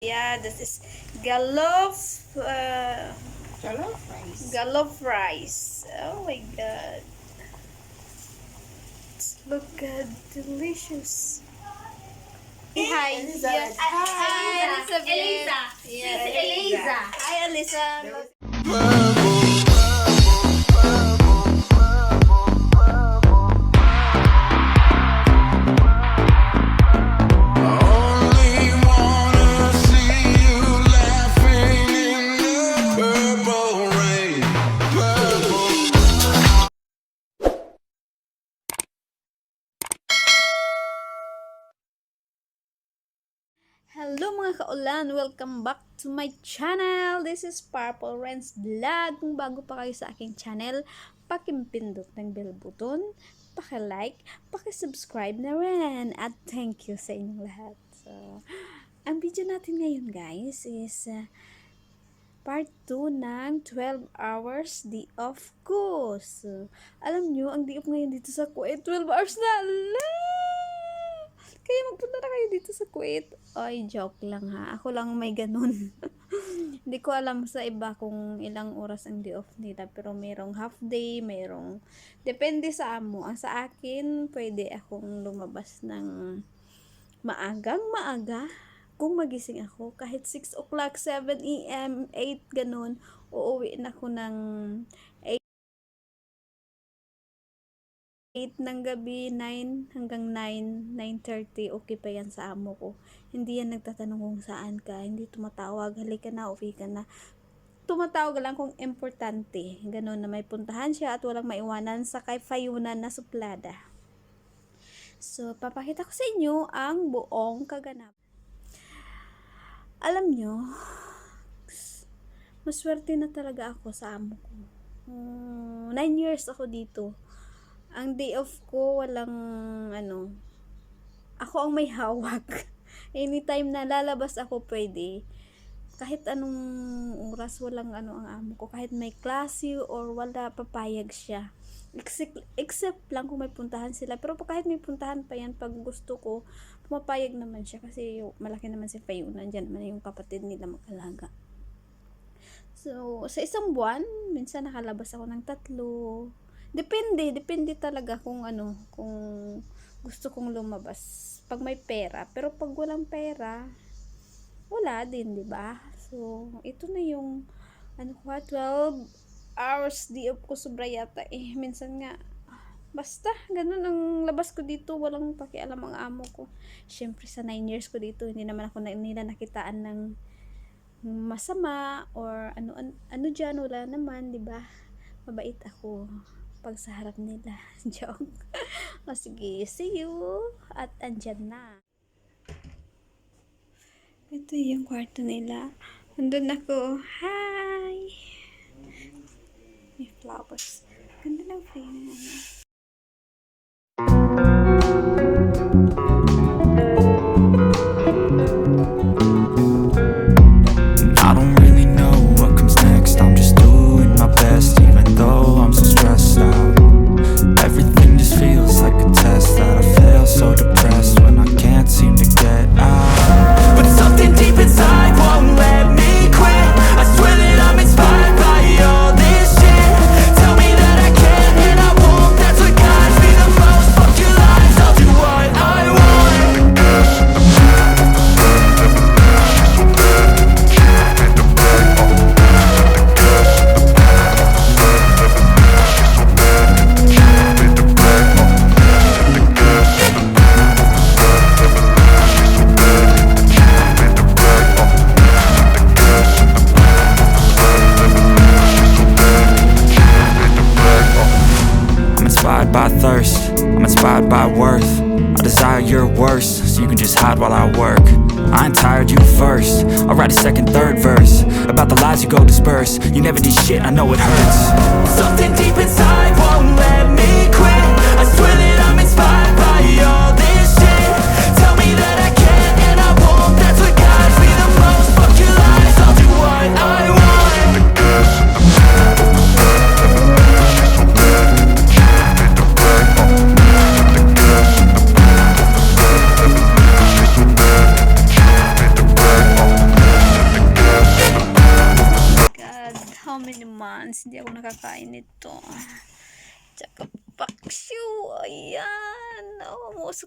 Yeah, this is galof, uh, Jollof rice. galof rice. Oh my god. Look good, delicious. Hi, Eliza. yeah. Hi, Elizabeth. Eliza. Yeah, She's Eliza. Hi, Elisa. Hello mga kaulan! Welcome back to my channel! This is Purple Rens Vlog. Kung bago pa kayo sa aking channel, pakimpindot ng bell button, paki-like, paki-subscribe na rin. At thank you sa inyong lahat. So, ang video natin ngayon guys is uh, part 2 ng 12 hours day off ko. So, alam nyo, ang day off ngayon dito sa Kuwait, 12 hours na! Ala! Kaya magpunta na kayo dito sa Kuwait. Ay, joke lang ha. Ako lang may ganun. Hindi ko alam sa iba kung ilang oras ang day off nila. Pero mayroong half day, mayroong... Depende sa amo. Ang sa akin, pwede akong lumabas ng maagang maaga. Kung magising ako, kahit 6 o'clock, 7 a.m., 8, ganun, uuwi na ako ng 8 ng gabi, 9 hanggang 9, 9.30, okay pa yan sa amo ko. Hindi yan nagtatanong kung saan ka, hindi tumatawag, halika na, uwi ka na. Tumatawag lang kung importante. Ganun na may puntahan siya at walang maiwanan sa kay fayunan na suplada. So, papakita ko sa inyo ang buong kaganap. Alam nyo, maswerte na talaga ako sa amo ko. Mm, nine years ako dito ang day off ko, walang, ano, ako ang may hawak. Anytime na lalabas ako, pwede. Kahit anong oras, walang ano ang amo ko. Kahit may klase or wala, papayag siya. Except, lang kung may puntahan sila. Pero kahit may puntahan pa yan, pag gusto ko, pumapayag naman siya. Kasi malaki naman si Fayunan. Diyan naman yung kapatid nila mag-alaga. So, sa isang buwan, minsan nakalabas ako ng tatlo. Depende, depende talaga kung ano, kung gusto kong lumabas. Pag may pera, pero pag walang pera, wala din, 'di ba? So, ito na yung ano ko, ha, 12 hours di off ko sobra yata eh. Minsan nga basta ganun ang labas ko dito, walang pakialam ang amo ko. Syempre sa 9 years ko dito, hindi naman ako na, nila nakitaan ng masama or ano an, ano diyan wala naman, 'di ba? Mabait ako pag sa harap nila. Joke. o sige, see you. At andyan na. Ito yung kwarto nila. Andun ako. Hi! May flowers. Ganda ng frame. Ano. Shit, I know it hurts.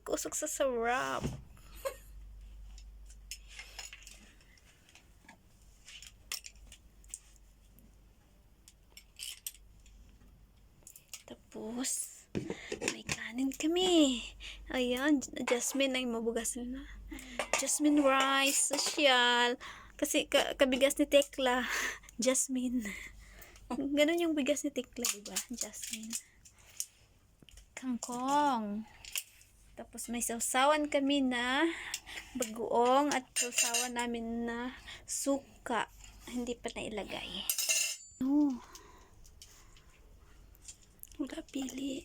Musok-usok sa sarap. Tapos, may kanin kami. Ayan, Jasmine ay mabugas na. Jasmine rice, social. Kasi ka, kabigas ni Tekla, Jasmine. Ganun yung bigas ni Tekla, diba? Jasmine. Kangkong. Tapos may sausawan kami na bagoong at sausawan namin na suka. Hindi pa nailagay. Oh. Wala pili.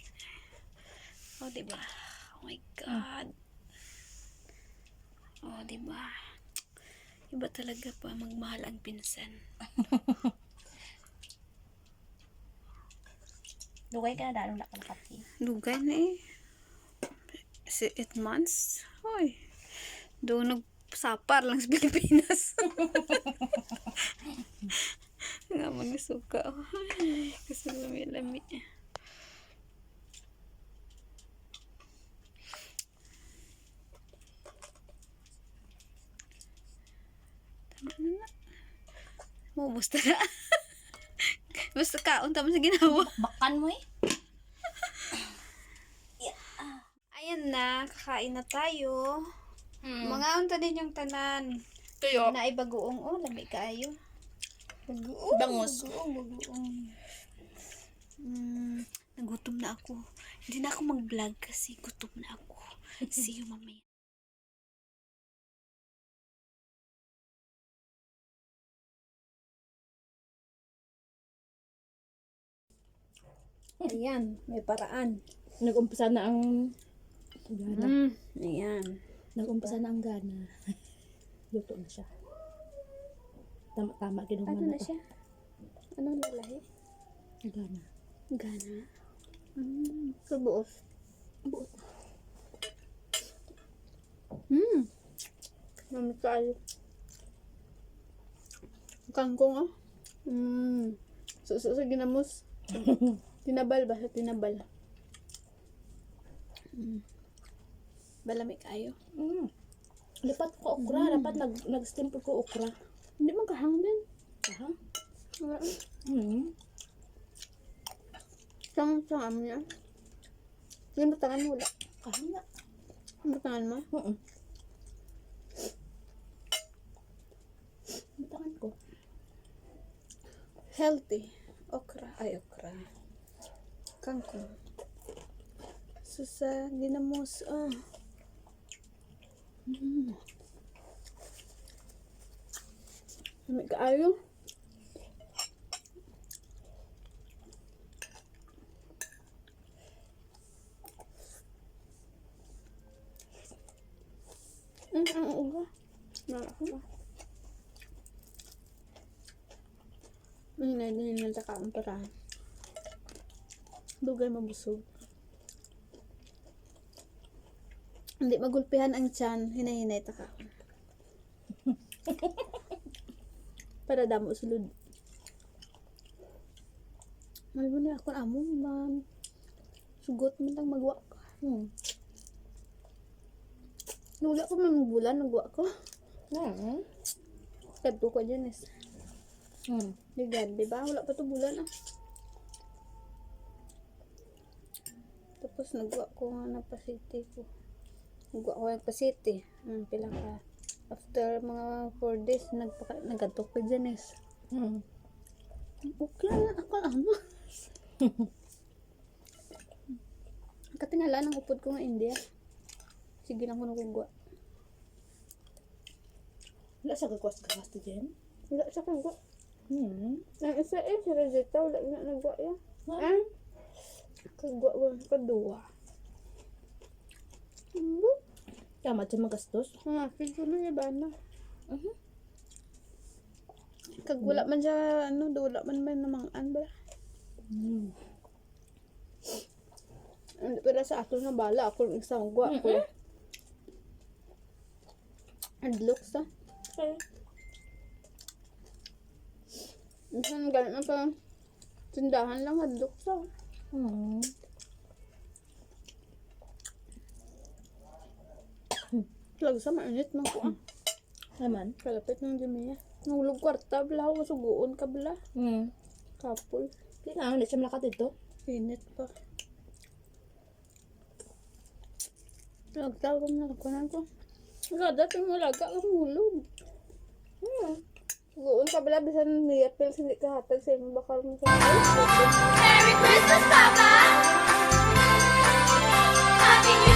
Oh, diba? Oh my God. Oh, diba? Iba talaga pa magmahal ang pinsan. Lugay ka na daan wala ka. Lugay na eh. Si 8 months. Hoy. Doon nagsapar lang sa Pilipinas. Nga mga suka. Kasi lami-lami. Tama na. Maubos na. Basta kaon tama sa ginawa. Bakan mo eh. Ayan na, kakain na tayo. Mga unta din yung tanan. Tuyo. Na ay bagoong oh, lami kaayo. Bagoong. Bangus. Bagoong, bagoong. Mm, nagutom na ako. Hindi na ako mag-vlog kasi gutom na ako. See you mamaya. Ayan, may paraan. Nag-umpisa na ang gana. Mm, ayan. Nag-umpisa na ang gana. Luto na siya. Tama-tama kinuha Ano na siya? Anong lalahi? Gana. Gana. Mm, sa buos. Buot. Hmm. Mami kayo. Kangkong ah. Hmm. So, so, so, ginamos. tinabal ba? Tinabal. Hmm. Balami kayo. Mm. Lipat ko okra. Dapat nag, nag-steam ko okra. Hindi man kahang din. Aha. Wala. Mm. Saan, saan amo niya? Yung batangan mo wala. Kahit nga. Yung batangan mo? Mm Batangan ko. Healthy. Okra. Ay, okra. Kangkong. Susa, ginamos. Ah. Mm. May kaayo. Mm, ang uga. Nalako ba? Hinay din yung nagkakaon para dugay mabusog. Hindi magulpihan ang tiyan, hinay-hinay taka. para damo sulod. May mo na ako amo, ma'am. Sugot mo lang magwa ka. Hmm. Nula ko man bulan, nagwa ko. Mm. Kadto ko dyan is. Mm. Ligad, di ba? Wala pa to bulan ah. Tapos nagwa ko nga na pasiti ko. Nagwa ko ng pasiti. Hmm, pila ka. After mga 4 days, nagpaka, nagatok ko dyan is. Mm. Okay lang ako ano. Katingala ng upod ko nga India. Sige lang ko nagugwa. Wala sa kagwas-gawas to dyan. Wala siya kagwa. Hmm. Ang isa eh, si Rosetta, wala na nagwa yan. Ah? Kagwa ko, kadua. Ano? Tama siya magastos. Ah, feel ko na yung bana. Mhm. Kag wala man siya, ano, wala man man namangan ba? Mm. Ano, Pero sa ato na bala, ako yung isang gwa. Yung... And looks ah. Okay. Minsan galit na pa. Tindahan lang, hadlok sa. Hmm. Lag sa mainit na ko ah. Naman. Kalapit ng Jimia. Nulog kwarta, bla, masuguon ka bla. Hmm. Kapul. Hindi nga, hindi siya malakat dito. Init pa. Lagtawag na ako na ko. Gada, mo laga ang hulog. Hmm. Suguon ka bala, bisan may apel, hindi ka hatag sa imong bakal mo sa Merry Christmas, Papa! Happy New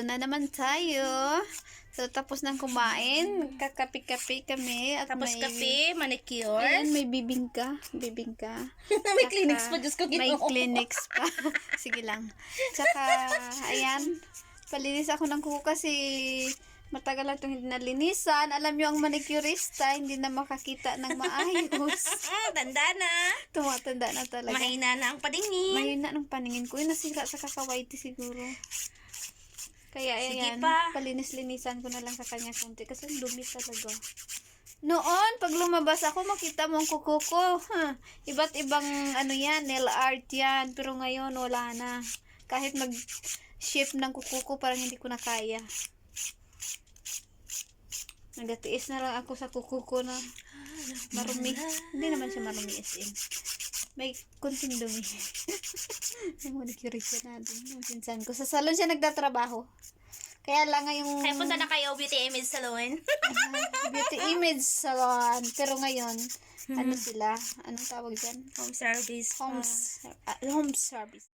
dito na naman tayo. So, tapos nang kumain, kakapi-kapi kami. At Tapos may, kape, manicure. Ayan, may bibingka. Bibingka. may clinics pa, Diyos ko, May ginoo. clinics pa. Sige lang. Tsaka, ayan, palinis ako ng kuko kasi matagal na itong hindi nalinisan. Alam nyo, ang manicurista, hindi na makakita ng maayos. Ah, tanda na. Tumatanda na talaga. Mahina na ang padingin. Mahina ng paningin ko. Yung nasira sa kakawaiti siguro. Kaya Sige ayan, pa. palinis-linisan ko na lang sa kanya konti kasi ang dumi talaga. Noon, pag lumabas ako, makita mo ang kuko ko. Huh. Iba't ibang ano yan, nail art yan. Pero ngayon, wala na. Kahit mag-shape ng kuko ko, parang hindi ko na kaya. Nagatiis na lang ako sa kuko ko na marumi. Hindi naman siya marumi as in. May kunting dumi. Ang manicure siya natin. Yung pinsan ko. Sa salon siya nagtatrabaho. Kaya lang ngayong Kaya punta na kayo, Beauty Image Salon. beauty image salon. Pero ngayon, ano sila? Anong tawag dyan? Home service. Homes, ah, home service.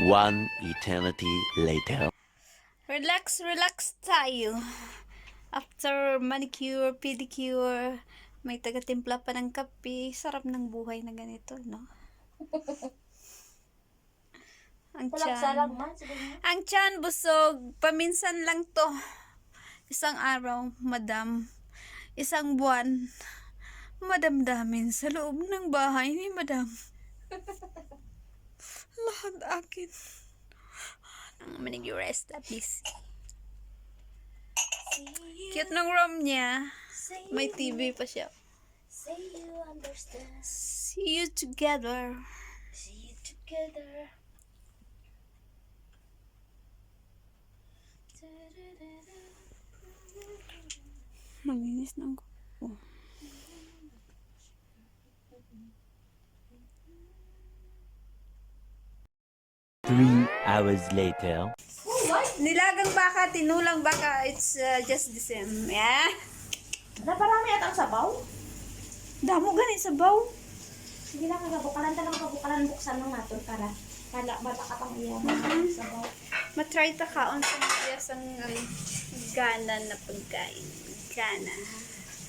One eternity later. Relax, relax tayo. After manicure, pedicure, may taga-timpla pa ng kape. Sarap ng buhay na ganito, no? Ang tiyan. Ang tiyan, busog. Paminsan lang to. Isang araw, madam. Isang buwan. Madamdamin sa loob ng bahay ni madam. Lahat akin. Ang manicurista, busy. Cute ng room niya. May TV pa siya. Say you understand See you together. See you together Maglinis ng kuko. Hours later. Nilagang baka, tinulang baka, it's uh, just the same. Yeah? Naparami at ang sabaw. Damo ganit sa baw. Sige lang, kagabukalan ta lang kabukalan buksan ng naton para kala bata ka pang iya sabaw. Matry ta ka on sa mga ang um, gana na pagkain. Gana.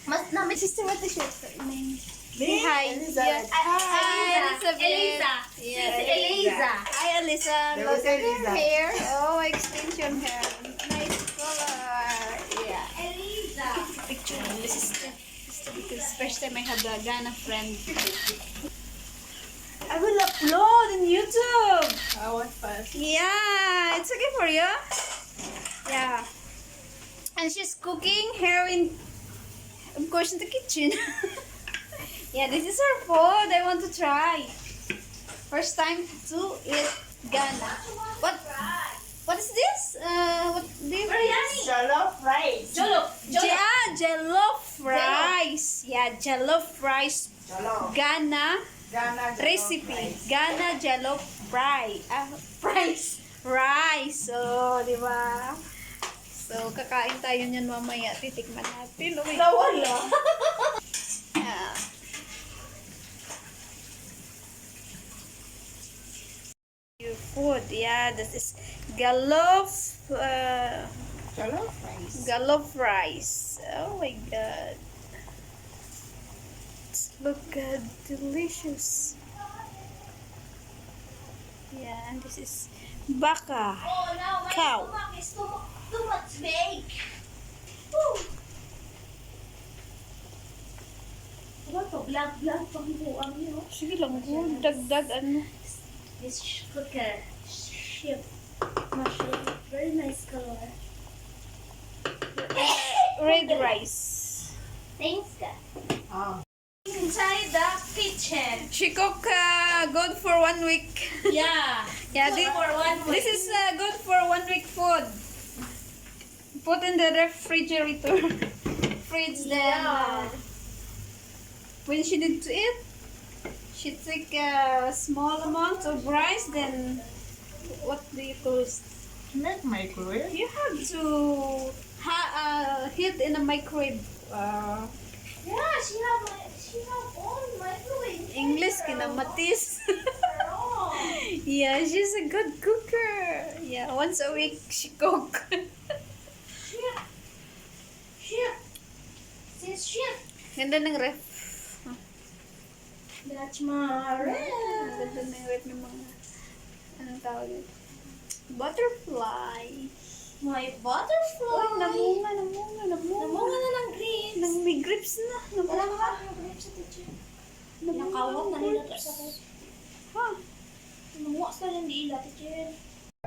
Mas namin Sister, what is your name? Say hi. Elizabeth. Yeah. Hi, Elizabeth. Eliza. Yeah, Si Eliza. Hi, Elisa. Look at her hair. Oh, extension hair. Nice color. Yeah. Eliza Picture of the sister. Sister, because first time I had a Ghana friend. I will upload in YouTube. Oh, I want fast. Yeah, it's okay for you. Yeah. And she's cooking here in, of course, in the kitchen. Yeah, this is our food. I want to try. First time to eat Ghana. What? What is this? Uh, what do you rice? Jollof rice. Jollof. jollof. Yeah, jollof rice. Jollof. Yeah, jollof rice. Jollof. Ghana. Ghana recipe. Rice. Ghana jollof fry. Uh, rice. Rice. Oh, di ba? So, kakain tayo niyan mamaya. Titikman natin. Okay. Nawala. Ah. yeah. Food. Yeah, this is galof. Uh, Jollof rice. Galof rice. Oh my god. Look good. Delicious. Yeah, and this is baka. Oh, now my Cow. stomach is too, too much big. Woo! Ano to? Vlog, vlog, pangbuang niyo. Sige lang, dagdag ano. This sh- look at ship. Mushroom. Very nice color. Red rice. Thanks, God. Ah. Inside the kitchen. She cook uh, good for one week. Yeah. yeah, Good thi- for one this is uh, good for one week food. Put in the refrigerator. Fridge then. uh, when she need to eat, she take a small amount of rice. Then what do you call it? Not microwave. You have to ha- uh, heat in a microwave. Uh, Yeah, she have my, she have own microwave. English kinamatis. Oh. yeah, she's a good cooker. Yeah, once a week she cook. Ship. Ship. Says ship. Ganda ng ref. That's my red. Ang ganda ng ref ng mga anong tawag yun? Butterfly. My Oh, butterfly. namunga, namunga, namunga. Namunga na ng green. Nang may grips na. Wala Namunga. ka ng grapes sa teacher. Nakawat na nila to sa Ha? Namuha sa hindi ila, teacher.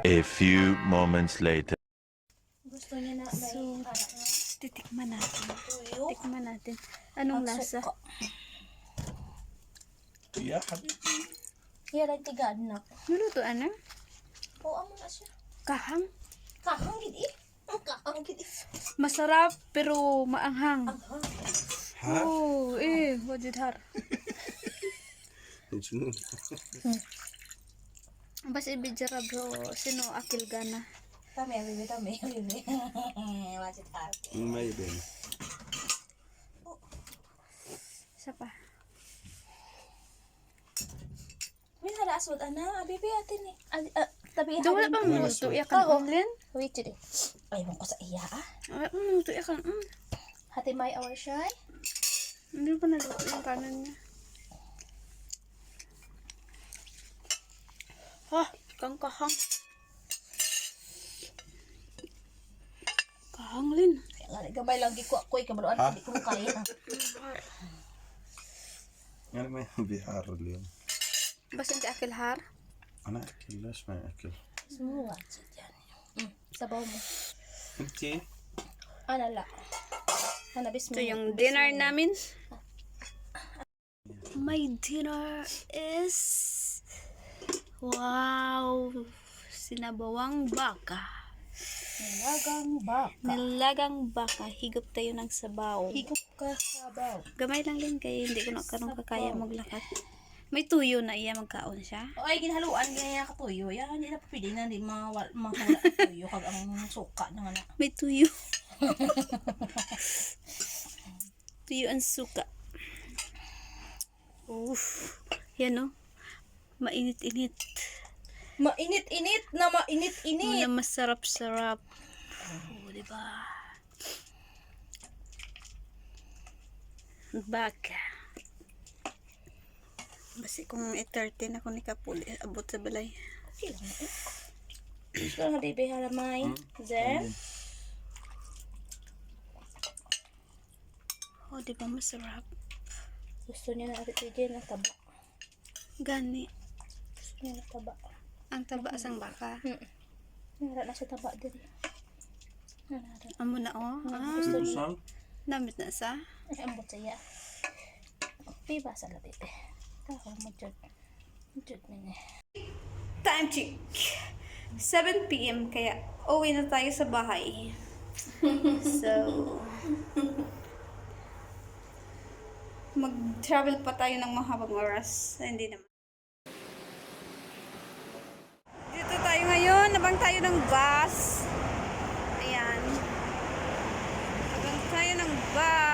A few moments later. Gusto niya na may So, titikman natin. Tuyo. Tikman natin. Anong lasa? iya, habibi. Iya, rin tiga anak. Nuluto, ana? Oo, amo na siya. Kahang? Kahang, gidi. Hmm, kahang, gidi. Masarap, pero maanghang. Anghang. Ha? Uh, Oo, eh, wajid har. Sino? Bas ibidjara bro, sino akil gana? Tami, bibi, tami, bibi. Wajid har. May ben. Isa pa. May nalasod, ana. Abibi atin eh. Ah, Ad, uh, tabi Daw wala pang muto. Iyakan oh, umlin. Wait, chidi. Ayaw ko sa iya ah. Wala pang muto. Iyakan. Mm. Hati may awal siya Hindi pa naluto yung kanan niya. Ah, kang kahang. Kahang, Lin. Kaya gabay lang ko ako. Eh, Ikabaluan, hindi ko kaya. Ah. Nga may bihar, Lin. Bas hindi akil har. انا اكل ليش ما اكل Semua, yan. Mm, sabaw mo. انتي Ana la. Ana, bis mo. Ito yung dinner namin. My dinner is wow, sinabawang baka. Nilagang baka. Nilagang baka, higop tayo ng sabaw. Higop ka sabaw. Gamay lang din kay hindi ko na karong kakaya maglakad. May tuyo na iya magkaon siya. O ay ginhaluan niya ka tuyo. Ya hindi na pwede na di mawala mahula tuyo kag ang suka na nga. May tuyo. tuyo ang suka. Uff. Yan no. Mainit-init. Mainit-init na mainit-init. Na masarap-sarap. Oh, di ba? Baka. Basi kung 8.30 na ko ni Kapuli, eh, abot sa balay. Okay lang. Gusto baby halamay. Zen. Oh, di ba masarap? Gusto niya na ito dyan na taba. Gani. Gusto niya na taba. Ang taba asang baka? Mm -mm. Nara na siya taba diri. Nara. Amo na oh. Mm, ah. Gusto niya. Namit na sa? Ambot siya. Piba sa labi. Eh. Time check. 7 p.m. kaya uwi na tayo sa bahay. so, mag-travel pa tayo ng mahabang oras. Hindi naman. Dito tayo ngayon. Nabang tayo ng bus. Ayan. Nabang tayo ng bus.